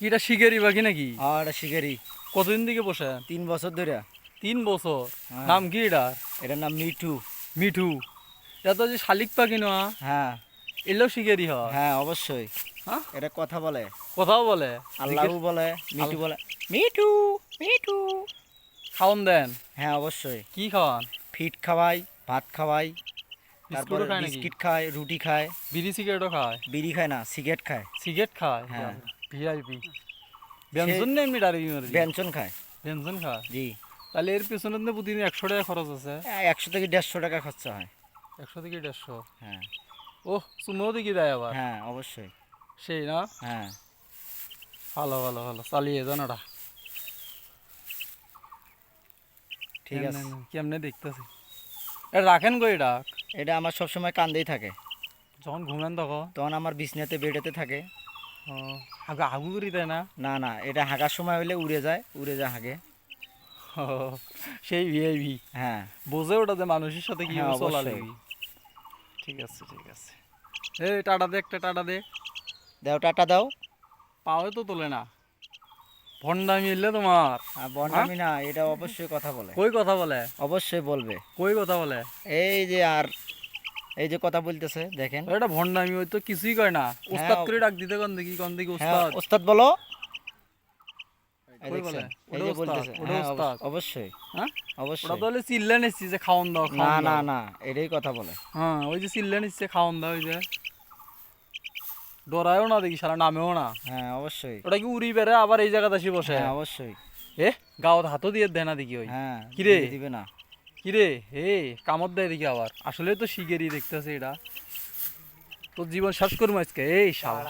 কি এটা শিকারি বাকি নাকি? এটা শিকারি কতদিন থেকে বসে? তিন বছর ধরে। তিন বছর? হ্যাঁ। নাম কি এটার নাম মিঠু। মিঠু। এটা তো যে শালিক পাখি না? হ্যাঁ। এলেও শিকারি হয়? হ্যাঁ অবশ্যই। হ্যাঁ? এটা কথা বলে। কথাও বলে। আল্লাহ বলে মিঠু বলে। মিঠু মিঠু। খাওয়ান দেন? হ্যাঁ অবশ্যই। কি খাওয়ান? ফিট খাওয়াই ভাত খাওয়াই তারপরে বিস্কিট খায় রুটি খায়। বিড়ি সিগারেটও খায়? বিড়ি খায় না সিগারেট খায়। সিগারেট খায়? হ্যাঁ। ভিআইপি ব্যঞ্জন নেই এমনি ডারি ব্যঞ্জন খায়। ব্যঞ্জন খায়? জি। তাহলে এর পিছনে প্রতিদিন একশো টাকা খরচ আছে। একশো থেকে দেড়শো টাকা খরচা হয়। একশো থেকে দেড়শো? হ্যাঁ। ও চুনো দিকে দেয় আবার? হ্যাঁ অবশ্যই। সেই না? হ্যাঁ। ভালো ভালো ভালো চালিয়ে যান ওটা ঠিক আছে। কেমনে দেখতেছি? এটা রাখেন গো এটা? এটা আমার সবসময় কান্দেই থাকে। যখন ঘুমেন তখন? তখন আমার বিছনাতে বেডেতে থাকে। আগু আগু করি দেয় না? না না এটা হাগার সময় হলে উড়ে যায় উড়ে যায় হাগে। সেই ভিআইভি হ্যাঁ। বোঝে ওটা যে মানুষের সাথে কি হ্যাঁ, চলা লাগবে। ঠিক আছে ঠিক আছে। এই টাটা দে একটা টাটা দে। দাও টাটা দাও। পাওয়া তো তোলে না। ভন্ডামি এলে তোমার। আর বন্ডামি না এটা অবশ্যই কথা বলে। কই কথা বলে? অবশ্যই বলবে। কই কথা বলে? এই যে আর এই যে কথা বলতেছে দেখেন। এটা ভন্ডামি ওই তো কিছুই কয় না। ওস্তাদ করে ডাক দিতে কোন দেখি কোন দেখি হ্যাঁ ওস্তাদ। ওস্তাদ বলো। হ্যাঁ, অবশ্যই হ্যাঁ? অবশ্যই। হলে চিল্লে নিচ্ছি যে খাওয়ান দাও না না। না এটাই কথা বলে। হ্যাঁ ওই যে চিল্লে নিচ্ছে খাওয়ান দাও ওই যে। ডরায়ও না দেখি সারা নামেও না। হ্যাঁ অবশ্যই। ওটা কি উড়ি বেড়ে আবার এই জায়গাতে আসি বসে? হ্যাঁ অবশ্যই। এ গাঁত হাতও দিয়ে দেয় না দেখি ওই। হ্যাঁ কিরে? দিবে না। কিরে? হে কামত দেয় দেখি আবার। আসলে তো শিগেরই দেখতেছে এটা তোর জীবন শেষ করব আজকে, এই শালা।